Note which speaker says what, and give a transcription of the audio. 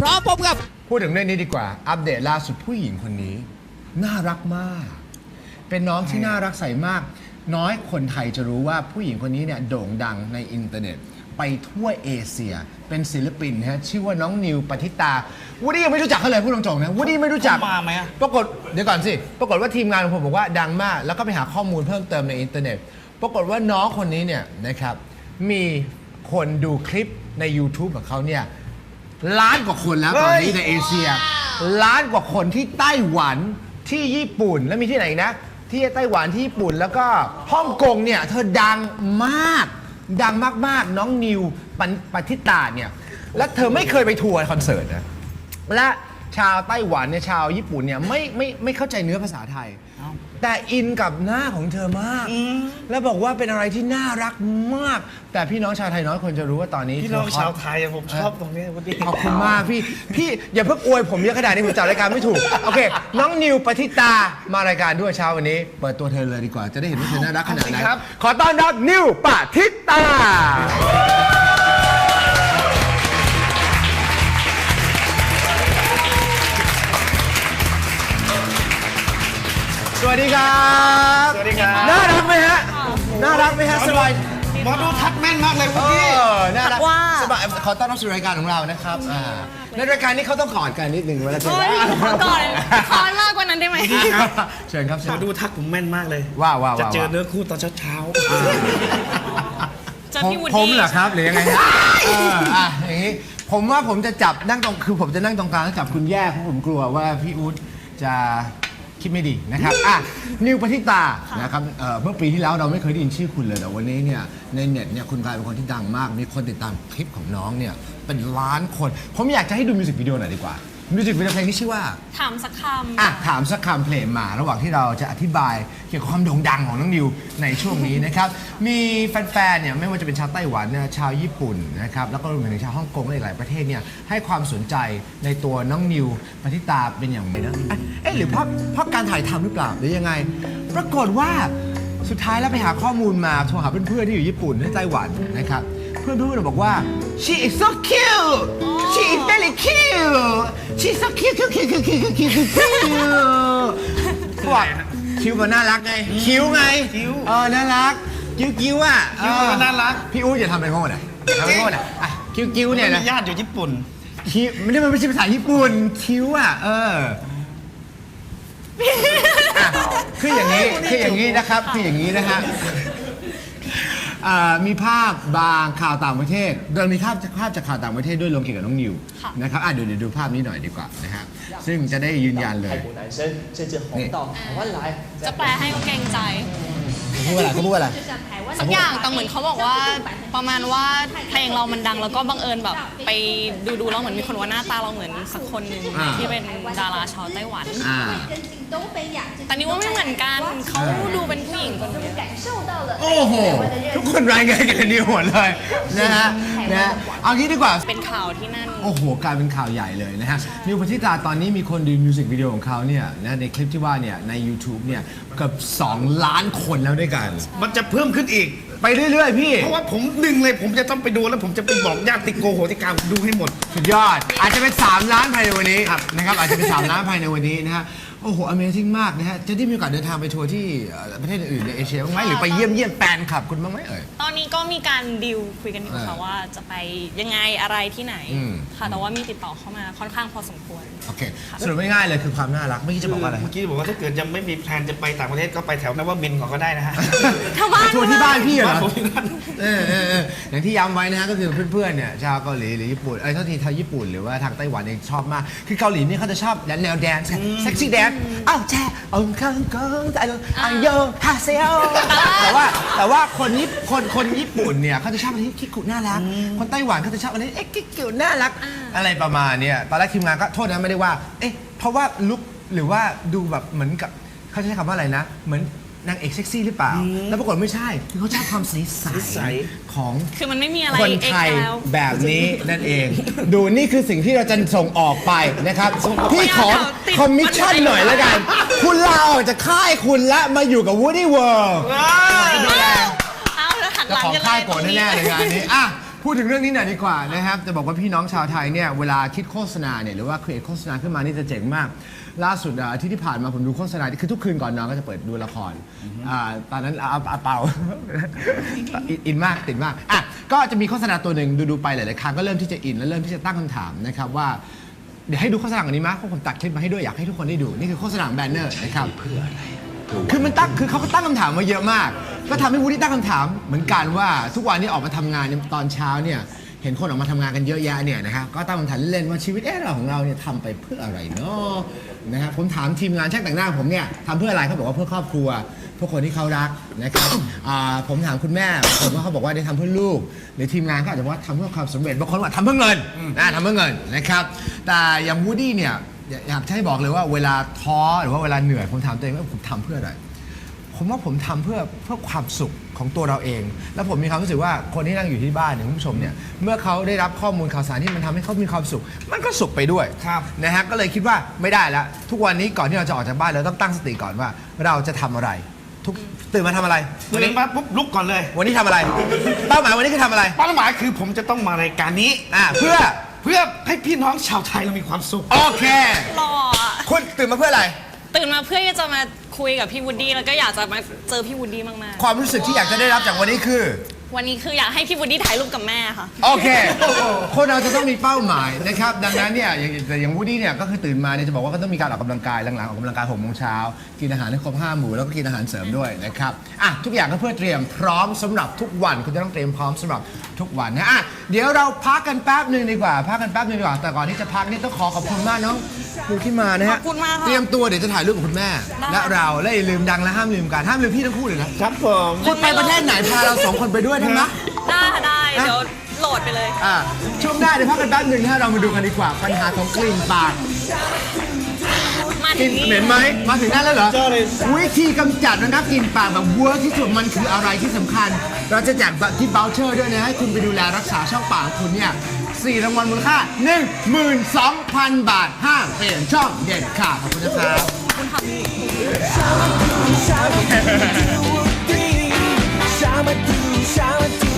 Speaker 1: พร้อมพบกับ
Speaker 2: พูดถึงเรื่องนี้ดีกว่า อัปเดตล่าสุดผู้หญิงคนนี้ น่ารักมาก เป็นน้องที่น่ารักใสมาก น้อยคนไทยจะรู้ว่าผู้หญิงคนนี้เนี่ยโด่งดังในอินเทอร์เน็ต ไปทั่วเอเชีย เป็นศิลปินนะฮะชื่อว่าน้องนิวปฏิตาวูดดี้ยังไม่รู้จักเขาเลยพูดตรงๆนะวูดดี้ไม่รู้จัก
Speaker 3: เขามาไหมอะ
Speaker 2: ปรากฏเดี๋ยวก่อนสิปรากฏว่าทีมงานของผมบอกว่าดังมาก แล้วก็ไปหาข้อมูลเพิ่มเติมในอินเทอร์เน็ต ปรากฏว่าน้องคนนี้เนี่ยนะครับมีคนดูคลิปใน YouTube ของเขาเนี่ย ล้านกว่าคนแล้วตอนนี้ในเอเชีย ล้านกว่าคนที่ไต้หวันที่ญี่ปุ่นแล้วมีที่ไหนอีกนะ ที่ไต้หวันที่ญี่ปุ่นแล้วก็ฮ่องกงเนี่ย เธอดังมาก ดังมากๆ น้องนิวปันปฏิตาเนี่ย และเธอไม่เคยไปทัวร์คอนเสิร์ตนะและ ชาวไต้หวันเนี่ยชาวญี่ปุ่นเนี่ยไม่ไม่ไม่เข้าใจเนื้อภาษาไทย แต่อินกับหน้าของเธอมาก แล้วบอกว่าเป็นอะไรที่น่ารักมาก แต่พี่น้องชาวไทยน้อยคนจะรู้ว่าตอนนี้
Speaker 3: พี่น้อง
Speaker 2: เธ
Speaker 3: ชาว
Speaker 2: ฮต
Speaker 3: ไทยอะผมชอบตรงนี้วันนี้
Speaker 2: ขอบคุณมากพี่ พี่อย่าเพิ่งอวยผมเยอะขนาดนี้ผมจัดรายการไม่ถูก โอเค น้องนิวปฏิตามารายการด้วยเช้าวันนี้ เปิดตัวเธอเลยดีกว่าจะได้เห็นว่าเธอน่ารักขนาดไหน
Speaker 3: ครับ
Speaker 2: ขอต้อนรับนิวปฏิตา สบาย
Speaker 3: หมอดูทักแม่นมากเลยวัน
Speaker 2: เอ
Speaker 3: นี้
Speaker 2: อน่ารัก
Speaker 4: ว่า
Speaker 2: สบายขอต้อนรับสู่รายการของเรานะครับอ่าในรายการนี้เขาต้องกอดกันนิดหนึ่งเวลาเจอ
Speaker 4: เฮ้ยขอก่อนขอมากกว่านั้นได้ไหม
Speaker 2: เชิญครับ
Speaker 3: หม
Speaker 2: เชิ
Speaker 3: อ
Speaker 2: ญ
Speaker 3: ดูทักผมแม่นมากเลย
Speaker 2: ว่าว่า
Speaker 3: จะ
Speaker 2: ว่า
Speaker 3: เจอเนื้อคู่ตอนเช้า
Speaker 4: เจอ
Speaker 2: ผม
Speaker 4: พี่วูด
Speaker 2: ผม
Speaker 4: ดี้
Speaker 2: เหรอครับหรือยังไงฮะเอออะอย่างนี้ผมว่าผมจะจับนั่งตรงคือผมจะนั่งตรงกลางแล้วจับคุณแย่เพราะผมกลัวว่าพี่อู๊ดจะ คิดไม่ดีนะครับ อะ นิวปฏิตานะครับเอ่อเมื่อปีที่แล้วเราไม่เคยได้ยินชื่อคุณเลยแต่วันนี้เนี่ยในเน็ตเนี่ยคุณกลายเป็นคนที่ดังมาก มีคนติดตามคลิปของน้องเนี่ยเป็นล้านคน ผมอยากจะให้ดูมิวสิกวิดีโอหน่อยดีกว่า มิวสิกวิดีโอเพลงที่ชื่อว่า
Speaker 4: ถามสักคำ
Speaker 2: อะถามสักคำเพลงมา ระหว่างที่เราจะอธิบายเกี่ยวกับความโด่งดังของน้องนิวในช่วงนี้นะครับ มีแฟนๆเนี่ยไม่ว่าจะเป็นชาวไต้หวันนะชาวญี่ปุ่นนะครับแล้วก็รวมถึงชาวฮ่องกงและอีกหลายประเทศเนี่ยให้ความสนใจในตัวน้องนิวปฏิตาเป็นอย่างไรนะอะเอ๊ะหรือเพราะเพราะการถ่ายทำหรือเปล่าหรือยังไง ปรากฏว่าสุดท้ายแล้วไปหาข้อมูลมาโทรหาเพื่อนๆที่อยู่ญี่ปุ่นที่ไต้หวันนะครับ เพื่อนๆบอกว่า she is so cute She is very cute. She's so cute, cute, cute, cute, cute, cute, cute, cute. คิวมันน่ารักไง คิวไง
Speaker 3: คิ้ว
Speaker 2: เออน่ารัก คิวคิวอะ
Speaker 3: คิวมันน่ารัก
Speaker 2: พี่อู๋อย่าทำเป็นโง่หน่ยทำเป็นโง่หน่อยอะคิวคิวเนี่ยนะ
Speaker 3: ญาติอยู่ญี่ปุ่น
Speaker 2: คิวไม่ได้มันไม่ใช่ภาษาญี่ปุ่น คิวอะ เออคืออย่างนี้คืออย่างนี้นะครับ คืออย่างนี้นะฮะ อ่ามีภาพบางข่าวต่างประเทศโดยมีภาพภาพจากข่าวต่างประเทศด้วยลงเกี่ยวกับน้องนิวนะครับอ่ะเดี๋ยวเดี๋ยวดูภาพนี้หน่อยดีกว่านะฮะซึ่งจะได้ยืนยันเลย
Speaker 5: 泰国男生甚至红到台湾来，
Speaker 4: จะแปลให้ก็เกรงใจ
Speaker 2: เขา พูดอะไรเขาพูดอะไร
Speaker 4: สักอย่างแต่เหมือนเขาบอกว่าประมาณว่าเพลงเรามันดังแล้วก็บังเอิญแบบไปดูดูๆแล้วเหมือนมีคนว่าหน้าตาเราเหมือนสักคนหนึ่ง
Speaker 2: อ่า
Speaker 4: ที่เป็นดาราชาวไต้หวัน
Speaker 2: อ่า
Speaker 4: แต่นี่ว่าไม่เหมือนกันเขาดูเป็นผู้หญิงคนนี้
Speaker 2: โอ้โห ทุกคนรายงานกันนิวหมดเลยนะฮะนะฮะ เอางี้ดีกว่า
Speaker 4: เป็นข่าวที่นั่น
Speaker 2: โอ้โหกลายเป็นข่าวใหญ่เลยนะฮะนิวพัทิตาตอนนี้มีคนดูมิวสิกวิดีโอของเขาเนี่ยนะในคลิปที่ว่าเนี่ยใน YouTube เนี่ยเกือบ2 ล้านคนแล้วด้วยกัน
Speaker 3: มันจะเพิ่มขึ้นอีก
Speaker 2: ไปเรื่อยๆ พี่
Speaker 3: เพราะว่าผมหนึ่งเลยผมจะต้องไปดูแล้วผมจะไปบอกญาติโกโหติกาดูให้หมด
Speaker 2: สุดยอด อาจจะเป็น 3 ล้านภายในวันนี้นะครับอาจจะเป็น 3 ล้านภายในวันนี้นะฮะ โอ้โห Amazing มากนะฮะ จะได้มีโอกาสเดินทางไปทัวร์ที่เอ่อประเทศอื่นๆในเอเชียบ้างไหมหรือไปเยี่ยมเยี่ยมแฟนคลับคุณบ้างไหมเอ่ย
Speaker 4: ตอนนี้ก็มีการดิวคุยกันอยู่
Speaker 2: อ่า
Speaker 4: ค่ะว่าจะไปยังไงอะไรที่ไหน
Speaker 2: อืม
Speaker 4: ค่ะแต่ว่ามีติดต่อเข้ามาค่อนข้างพอสมควร
Speaker 2: โอเคสรุปง่ายๆเลยคือความน่ารักเมื่อกี้จะบอกว่าอะไร
Speaker 3: เมื่อกี้บอกว่าถ้าเกิดยังไม่มีแพลนจะไปต่างประเทศก็ไปแถวนวมินทร์ก่อนก็ได้นะฮะ
Speaker 4: ถ้าบ้าน
Speaker 2: ทัวร์ที่บ้านพี่เหรอ
Speaker 3: บ้านผมที่นั่น
Speaker 2: เออเออเอออย่างที่ย้ำไว้นะฮะก็คือเพื่อนๆเนี่ยชาวเกาหลีหรือญี่ปุ่นเอ้ยเท่าทีทางญี่ปุ่นหรือว่าทางไต้หวันเองชอบมาก คือเกาหลีเนี่ยเขาจะชอบแนวแนวแดนซ์เซ็กซี่แดนซ์อ้าวแช่เอาคังกังแต่อันโยฮาเซลแต่ว่าแต่ว่าคนญี่คนคนญี่ปุ่นเนี่ยเขาจะชอบอะไรที่คิกกุน่ารัก คนไต้หวันเขาจะชอบอะไรเอ๊ะคิกกุน่ารัก อะไรประมาณเนี่ยตอนแรกทีมงานก็โทษนะไม่ได้ว่า เอ๊ะเพราะว่าลุคหรือว่าดูแบบเหมือนกับเขาใช้คำว่าอะไรนะ เหมือน นางเอกเซ็กซี่หรือเปล่า แล้วปรากฏไม่ใช่คือเขาชอบความใส
Speaker 3: ใส
Speaker 2: ๆของ
Speaker 4: คือมันไม่มีอะไร
Speaker 2: คน
Speaker 4: เอ็ก
Speaker 2: ไทย
Speaker 4: แล้ว
Speaker 2: แบบนี้นั่นเอง ดูนี่คือสิ่งที่เราจะส่งออกไปนะครับ พี่ขอคอมมิชชั่นหน่อยแล้วกัน คุณลาออกจากค่ายคุณและมาอยู่กับ Woody World ดูแล
Speaker 4: เอาแล้วหัก
Speaker 2: เจ้า
Speaker 4: หลัง
Speaker 2: ของ
Speaker 4: กันเล
Speaker 2: ค่าย
Speaker 4: ย
Speaker 2: โกรธแน่ๆเลยงานนี้อะ พูดถึงเรื่องนี้หน่อยดีกว่านะครับจะบอกว่าพี่น้องชาวไทยเนี่ยเวลาคิดโฆษณาเนี่ยหรือว่าครีเอทโฆษณาขึ้นมานี่จะเจ๋งมาก ล่าสุดอะอาทิตย์ที่ผ่านมาผมดูโฆษณาคือทุกคืนก่อนนอนก็จะเปิดดูละครอ่าตอนนั้นอาอาเปา อินมากติดมากอะก็จะมีโฆษณาตัวหนึ่งดูดูๆไปหลายๆครั้งก็เริ่มที่จะอินและเริ่มที่จะตั้งคำถามนะครับว่าเดี๋ยวให้ดูโฆษณาอันนี้มั้ยเพราะผมตัดคลิปมาให้ด้วยอยากให้ทุกคนได้ดูนี่คือโฆษณาแบนเนอร์นะครับ เพื่ออะไร คือมันตั้งคือเขาก็ตั้งคำถามมาเยอะมาก ก็ทำให้วูดดี้ตั้งคำถามเหมือนกันว่า ทุกวันนี้ออกมาทำงานเนี่ยตอนเช้าเนี่ยเห็นคนออกมาทำงานกันเยอะแยะเนี่ยนะครับก็ตั้งคำถามเล่นๆว่าชีวิตเอ๊ะเราของเราเนี่ยทำไปเพื่ออะไรเนาะนะครับผมถามทีมงานช่างแต่งหน้าผมเนี่ยทำเพื่ออะไรเขาบอกว่าเพื่อครอบครัวเพื่อคนที่เขารักนะครับ อ่าผมถามคุณแม่ผมว่าเขาบอกว่าได้ทำเพื่อลูก หรือทีมงานก็อาจจะว่าทำเพื่อความสำเร็จบางคนว่าทำเพื่อเงินนะทำเพื่อเงินนะครับแต่อย่างวูดดี้เนี่ย อยากอยากจะให้บอกเลยว่าเวลาท้อหรือว่าเวลาเหนื่อยผมถามตัวเองว่าผมทำเพื่ออะไร ผมว่าผมทำเพื่อเพื่อความสุขของตัวเราเอง แล้วผมมีความรู้สึกว่าคนที่นั่งอยู่ที่บ้านเนี่ยคุณผู้ชมเนี่ยเมื่อเขาได้รับข้อมูลข่าวสารที่มันทำให้เขามีความสุข มันก็สุขไปด้วย
Speaker 3: ครับ
Speaker 2: นะฮะก็เลยคิดว่าไม่ได้แล้วทุกวันนี้ก่อนที่เราจะออกจากบ้านเราต้องตั้งสติก่อนว่า เราจะทำอะไร ทุกตื่นมาทำอะไรวัน
Speaker 3: ตื่น
Speaker 2: นี้
Speaker 3: มาปุ๊บลุกก่อนเลย
Speaker 2: วันนี้ทำอะไร เป้าหมายวันนี้คือทำอะไร
Speaker 3: เป้าหมายคือผมจะต้องมารายการนี้
Speaker 2: อ่าเพื่อ
Speaker 3: เพื่อให้พี่น้องชาวไทยเรามีความสุข
Speaker 2: โอเค
Speaker 4: หล่ออะ
Speaker 2: คุณตื่นมาเพื่ออะไร
Speaker 4: ตื่นมาเพื่อที่จะมาคุยกับพี่วูดดี้แล้วก็อยากจะมาเจอพี่วูดดี้มาก
Speaker 2: ความรู้สึกที่อยากจะได้รับจากวันนี้คือ
Speaker 4: ๆ วันนี้คืออยากให้พี่วูดดี้ถ่ายรูปกับแม่ค่ะ
Speaker 2: โอเค คนเราจะต้องมีเป้าหมายนะครับ ดังนั้นเนี่ยอย่างแต่อย่างวูดดี้เนี่ยก็คือตื่นมาเนี่ยจะบอกว่าก็ต้องมีการออกกำลังกายหลังๆออกกำลังกายหกโมงเช้ากินอาหารให้ครบห้าหมู่แล้วก็กินอาหารเสริมด้วยนะครับอะทุกอย่างก็เพื่อเตรียมพร้อมสำหรับทุกวันคุณจะต้องเตรียมพร้อมสำหรับทุกวันนะอะเดี๋ยวเราพักกันแป๊บหนึ่งดีกว่าพักกันแป๊บหนึ่งดีกว่าแต่ก่อนที่จะพักนี่ต้องขอขอบคุณมากน้องดูที่มานะฮะ
Speaker 4: ขอบคุณมากค่ะ
Speaker 2: เตรียมตัวเดี๋ยวจะถ่ายรูปกับคุณแม่
Speaker 4: ได้
Speaker 2: และเราและอย่าลืมดังและห้ามลืมกันห้ามลืมพี่ทั้งคู่เลยนะครับ
Speaker 3: ผม
Speaker 2: คุณไปประเทศไหนพาเราสองคนไปด้วยได้ไหม
Speaker 4: ได้ค่ะได้เดี๋ยวโหลดไปเลย
Speaker 2: อะช่วงหน้าเดี๋ยวพักกันแป๊บหนึ่งนะฮะเรามาดูกันดีกว่าปัญหาของกลิ่นปาก
Speaker 4: มา
Speaker 2: กิ
Speaker 4: ถึ
Speaker 2: น
Speaker 4: งนี่
Speaker 2: เหม็นไหมมาถึงนั่นแล้วเหรอ
Speaker 3: เจอเลย
Speaker 2: วิธีกำจัดนะครับกลิ่นปากแบบเวิร์กที่สุดมันคืออะไรที่สำคัญ เราจะแจกบัตรที่เบลเชอร์ด้วยนะให้คุณไปดูแลรักษาช่องปากของคุณเนี่ยสี่รางวัลมูลค่า 12,000 บาทห้ามเปลี่ยนช่องเด็ดขาดขอบคุณนะครับ
Speaker 4: คุณทำ shower